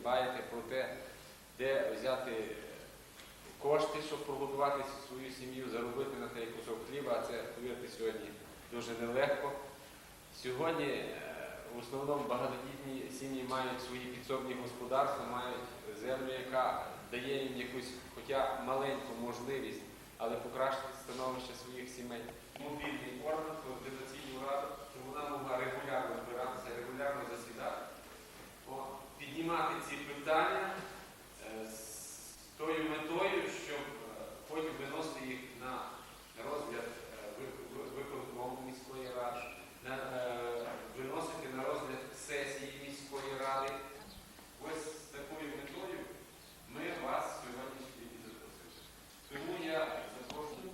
дбаєте про те, де взяти кошти, щоб прогодувати свою сім'ю, заробити на той кусок хліба, а це, повірте, сьогодні дуже нелегко. Сьогодні е, в основному багатодітні сім'ї мають свої підсобні господарства, мають землю, яка дає їм якусь, хоча маленьку можливість, але покращити становище своїх сімей. Мобільний орган, координаційну раду, щоб вона могла регулярно піднімати ці питання е, з тою метою, щоб е, потім виносити їх на розгляд е, ви- ви- виконкому міської ради, виносити на розгляд сесії міської ради. Ось з такою метою ми вас сьогодні і запросили. Тому я запрошую.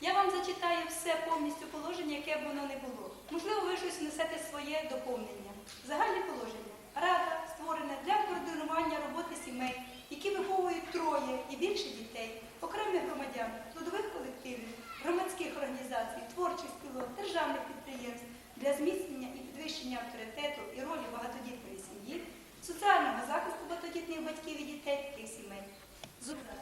Я вам зачитаю все повністю положення, яке б воно не було. Можливо, ви щось внесете своє доповнення. Загальне положення. Рада створена для координування роботи сімей, які виховують троє і більше дітей, окремих громадян, трудових колективів, громадських організацій, творчих спілок, державних підприємств для зміцнення і підвищення авторитету і ролі багатодітної сім'ї, соціального захисту багатодітних батьків і дітей таких сімей. Зокрема,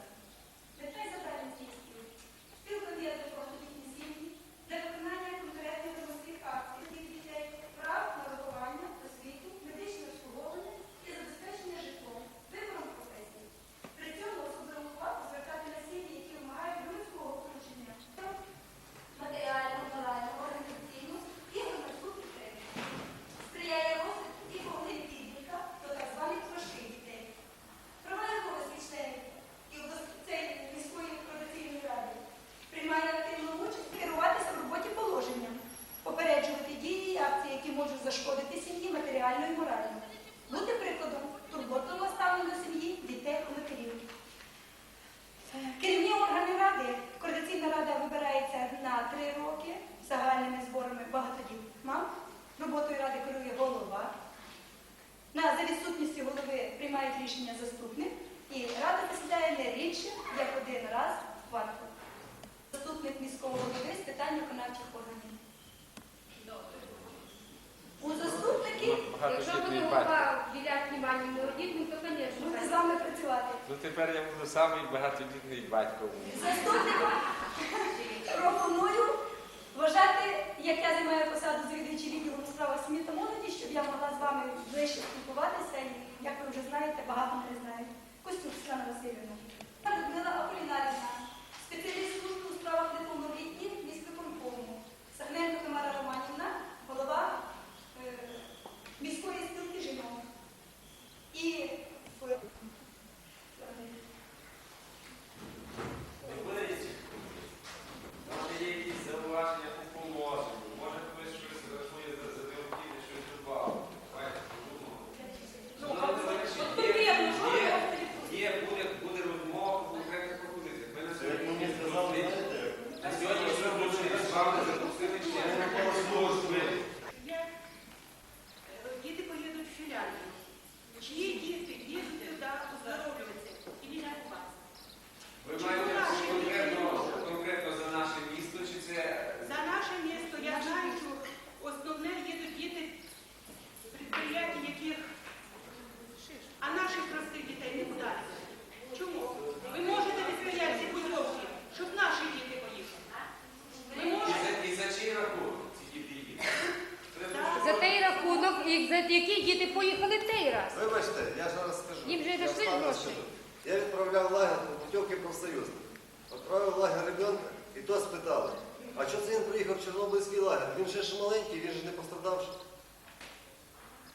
можуть зашкодити сім'ї матеріально і морально. Бути прикладом турботного ставлення до сім'ї, дітей і матерів. Керівні органи ради. Координаційна рада вибирається на три роки загальними зборами багатодітних мам. Роботою ради керує голова. На за відсутністю голови приймають рішення заступник, і рада засідає не рідше, як один раз в квартал. Заступник міського голови з питань виконавчих органів. У заступники Якщо буде голова уделять внимание многодітним, то, звісно, буде з вами працювати. Ну тепер я буду самий багатодітний батько. Заступником пропоную вважати, як я займаю посаду завідувачі відділу у справах сім'ї та молоді, щоб я могла з вами ближче спілкуватися і, як ви вже знаєте, багато мене знають. Костюк Світлана Васильівна. Людмила Аполінарівна, спеціаліст служби у справах неповнолітніх міськвиконкому. Сагненко Тамара Романівна, голова е, міської спілки жінок. І е, Може є якісь зауваження у положенні, може хтось щось рахує за за необхідне, щось добавив. Давайте подумаємо. Ну, Ну, от- давайте, от є- конкретно, що ви є- говорите? Є, буде, буде розмова по конкретних пропозиціях. Ми на Як сьогодні мені сказали, знаєте, на сьогодні вже вручили з вами запустили ще служби. Діти поїдуть в Фінляндію. Чиї діти їдуть туди оздоровлюватися і не лікуватися? Ви маєте конкретно, конкретно за наше місто, чи це За наше місто я знаю, що основне їдуть діти з підприємств, яких а наших простих дітей не вдасться. Чому? Ви можете відстояти будь-які, щоб наші діти поїхали. Ви і можете? за, і за чий рахунок ці діти їдуть? Треба, щоб За той рахунок, і за які діти поїхали той раз. Вибачте, я ж зараз скажу. Їм же Я дошли гроші. Я відправляв лагер по путівки профсоюзних. Відправив в лагер ребенка, і то спитали, а чого це він приїхав в Чорнобильський лагер? Він ще ж маленький, він же не пострадавший.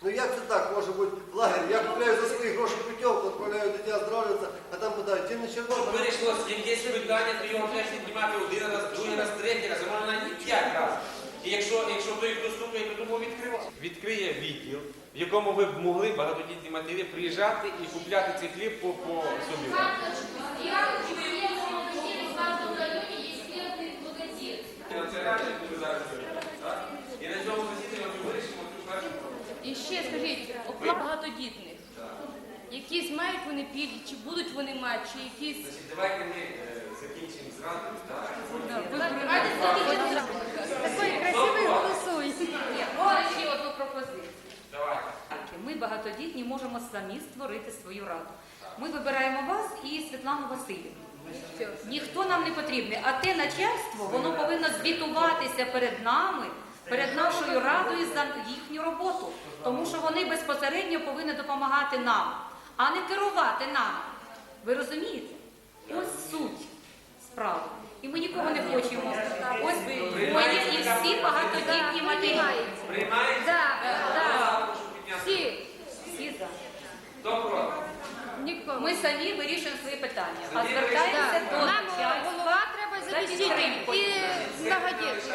Ну як це так може бути в лагері? Я купляю за свої гроші путівку, відправляю дитя здравляться, а там питають, ти не Чорнобиль? вирішилось якесь питання, то його треба піднімати один раз, другий раз, третій раз, а можна навіть п'ять разів. І якщо, якщо той, хто стукає, то тому відкривати. відкриє відділ, в якому ви б могли багатодітні матері приїжджати і купляти цей хліб по, по собі. І на цьому засіданні ми вирішимо цю першу проблему. І ще скажіть, окрім багатодітних, якісь мають вони пільги, чи будуть вони мати, чи якісь... Значить, давайте ми е, закінчимо зразу, так? Такої красивої голосуй. Ні, можна ще одну пропозицію. Давайте. Ми ми багатодітні можемо самі створити свою раду. Ми вибираємо вас і Світлану Васильівну. Ніхто нам не потрібний, а те начальство воно повинно звітуватися перед нами, перед нашою радою за їхню роботу, тому що вони безпосередньо повинні допомагати нам, а не керувати нами. Ви розумієте? Ось суть справи. І ми нікого не хочемо. Ось двоє і всі багатодітні матері. самі вирішуємо свої питання. А звертаємося до Нам е, голова треба замістити і нагадіти.